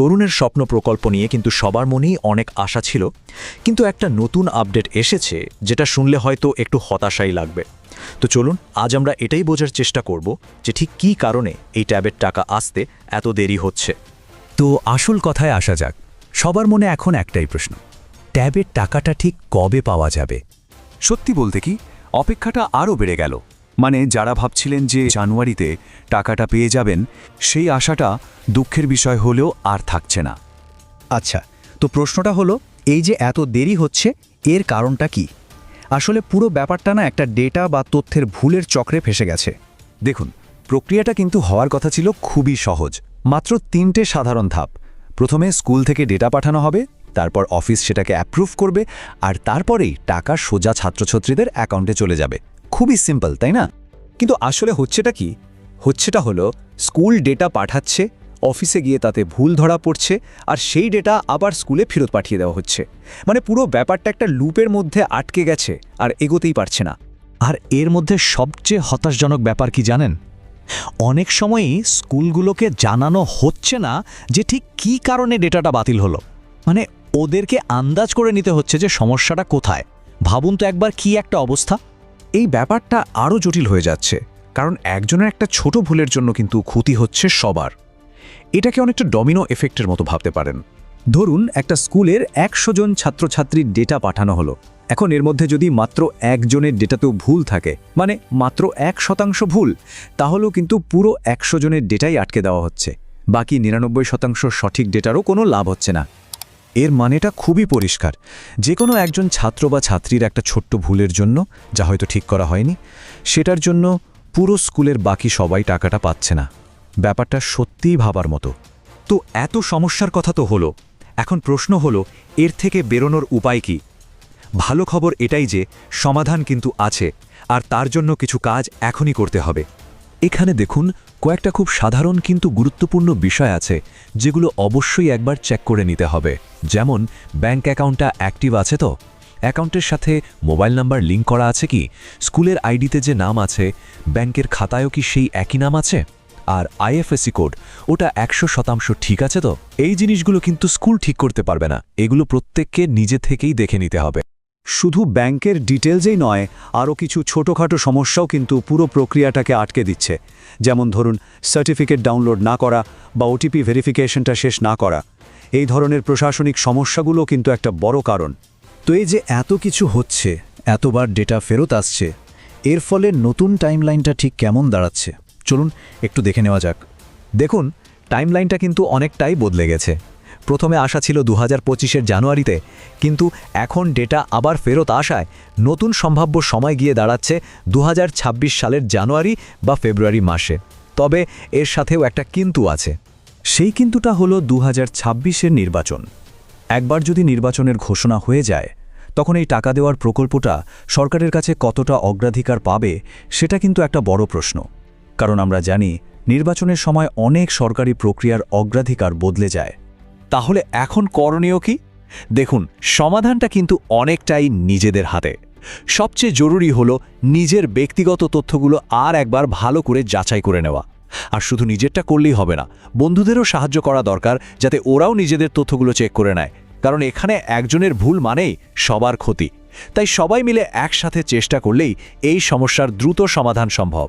তরুণের স্বপ্ন প্রকল্প নিয়ে কিন্তু সবার মনেই অনেক আশা ছিল। কিন্তু একটা নতুন আপডেট এসেছে, যেটা শুনলে হয়তো একটু হতাশাই লাগবে। তো চলুন, আজ আমরা এটাই বোঝার চেষ্টা করব যে ঠিক কী কারণে এই ট্যাবের টাকা আসতে এত দেরি হচ্ছে। তো আসল কথায় আসা যাক, সবার মনে এখন একটাই প্রশ্ন, ট্যাবের টাকাটা ঠিক কবে পাওয়া যাবে? সত্যি বলতে কি, অপেক্ষাটা আরও বেড়ে গেল। মানে যারা ভাবছিলেন যে জানুয়ারিতে টাকাটা পেয়ে যাবেন সেই আশাটা দুঃখের বিষয় হলেও আর থাকছে না। আচ্ছা তো প্রশ্নটা হলো এই যে এত দেরি হচ্ছে এর কারণটা কি? আসলে পুরো ব্যাপারটা না একটা ডেটা বা তথ্যের ভুলের চক্রে ফেসে গেছে। দেখুন প্রক্রিয়াটা কিন্তু হওয়ার কথা ছিল খুবই সহজ মাত্র তিনটে সাধারণ ধাপ। প্রথমে স্কুল থেকে ডেটা পাঠানো হবে তারপর অফিস সেটাকে অ্যাপ্রুভ করবে আর তারপরেই টাকা সোজা ছাত্রছাত্রীদের অ্যাকাউন্টে চলে যাবে। খুবই সিম্পল তাই না? কিন্তু আসলে হচ্ছেটা কি? হচ্ছেটা হলো স্কুল ডেটা পাঠাচ্ছে অফিসে গিয়ে তাতে ভুল ধরা পড়ছে আর সেই ডেটা আবার স্কুলে ফেরত পাঠিয়ে দেওয়া হচ্ছে। মানে পুরো ব্যাপারটা একটা লুপের মধ্যে আটকে গেছে আর এগোতেই পারছে না। আর এর মধ্যে সবচেয়ে হতাশজনক ব্যাপার কি জানেন? অনেক সময়ই স্কুলগুলোকে জানানো হচ্ছে না যে ঠিক কী কারণে ডেটাটা বাতিল হলো। মানে ওদেরকে আন্দাজ করে নিতে হচ্ছে যে সমস্যাটা কোথায়। ভাবুন তো একবার কি একটা অবস্থা। এই ব্যাপারটা আরও জটিল হয়ে যাচ্ছে, কারণ একজনের একটা ছোট ভুলের জন্য কিন্তু ক্ষতি হচ্ছে সবার। এটাকে অনেকটা ডমিনো এফেক্টের মতো ভাবতে পারেন। ধরুন, একটা স্কুলের একশো জন ছাত্রছাত্রীর ডেটা পাঠানো হলো। এখন এর মধ্যে যদি মাত্র একজনের ডেটাতেও ভুল থাকে মানে মাত্র এক শতাংশ ভুল, তাহলেও কিন্তু পুরো একশো জনের ডেটাই আটকে দেওয়া হচ্ছে। বাকি নিরানব্বই শতাংশ সঠিক ডেটারও কোনো লাভ হচ্ছে না। এর মানেটা খুবই পরিষ্কার। যে কোনো একজন ছাত্র বা ছাত্রীর একটা ছোট্ট ভুলের জন্য, যা হয়তো ঠিক করা হয়নি, সেটার জন্য পুরো স্কুলের বাকি সবাই টাকাটা পাচ্ছে না। ব্যাপারটা সত্যিই ভাবার মতো। তো এত সমস্যার কথা তো হলো। এখন প্রশ্ন হলো, এর থেকে বেরোনোর উপায় কি? ভালো খবর এটাই যে, সমাধান কিন্তু আছে, আর তার জন্য কিছু কাজ এখনই করতে হবে। এখানে দেখুন, কয়েকটা খুব সাধারণ কিন্তু গুরুত্বপূর্ণ বিষয় আছে, যেগুলো অবশ্যই একবার চেক করে নিতে হবে। যেমন ব্যাংক অ্যাকাউন্টটা অ্যাক্টিভ আছে তো? অ্যাকাউন্টের সাথে মোবাইল নাম্বার লিঙ্ক করা আছে কি? স্কুলের আইডিতে যে নাম আছে, ব্যাংকের খাতায়ও কি সেই একই নাম আছে? আর আইএফএসি কোড ওটা একশো শতাংশ ঠিক আছে তো? এই জিনিসগুলো কিন্তু স্কুল ঠিক করতে পারবে না। এগুলো প্রত্যেককে নিজে থেকেই দেখে নিতে হবে। শুধু ব্যাংকের ডিটেলসেই নয়, আরও কিছু ছোটোখাটো সমস্যাও কিন্তু পুরো প্রক্রিয়াটাকে আটকে দিচ্ছে। যেমন ধরুন, সার্টিফিকেট ডাউনলোড না করা বা ওটিপি ভেরিফিকেশনটা শেষ না করা। এই ধরনের প্রশাসনিক সমস্যাগুলো কিন্তু একটা বড় কারণ। তো এই যে এত কিছু হচ্ছে, এতবার ডেটা ফেরত আসছে, এর ফলে নতুন টাইমলাইনটা ঠিক কেমন দাঁড়াচ্ছে? চলুন একটু দেখে নেওয়া যাক। দেখুন, টাইমলাইনটা কিন্তু অনেকটাই বদলে গেছে। প্রথমে আসা ছিল দু হাজার জানুয়ারিতে, কিন্তু এখন ডেটা আবার ফেরত আসায় নতুন সম্ভাব্য সময় গিয়ে দাঁড়াচ্ছে দু হাজার ছাব্বিশ সালের জানুয়ারি বা ফেব্রুয়ারি মাসে। তবে এর সাথেও একটা কিন্তু আছে। সেই কিন্তুটা হলো দু হাজার নির্বাচন। একবার যদি নির্বাচনের ঘোষণা হয়ে যায়, তখন এই টাকা দেওয়ার প্রকল্পটা সরকারের কাছে কতটা অগ্রাধিকার পাবে, সেটা কিন্তু একটা বড় প্রশ্ন। কারণ আমরা জানি, নির্বাচনের সময় অনেক সরকারি প্রক্রিয়ার অগ্রাধিকার বদলে যায়। তাহলে এখন করণীয় কি? দেখুন, সমাধানটা কিন্তু অনেকটাই নিজেদের হাতে। সবচেয়ে জরুরি হলো নিজের ব্যক্তিগত তথ্যগুলো আর একবার ভালো করে যাচাই করে নেওয়া। আর শুধু নিজেরটা করলেই হবে না, বন্ধুদেরও সাহায্য করা দরকার যাতে ওরাও নিজেদের তথ্যগুলো চেক করে নেয়। কারণ এখানে একজনের ভুল মানেই সবার ক্ষতি। তাই সবাই মিলে একসাথে চেষ্টা করলেই এই সমস্যার দ্রুত সমাধান সম্ভব।